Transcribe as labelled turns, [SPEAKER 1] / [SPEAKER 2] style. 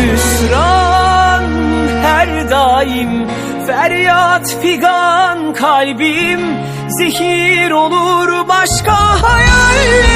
[SPEAKER 1] hüsran her daim Feryat figan kalbim. Zehir olur başka hayal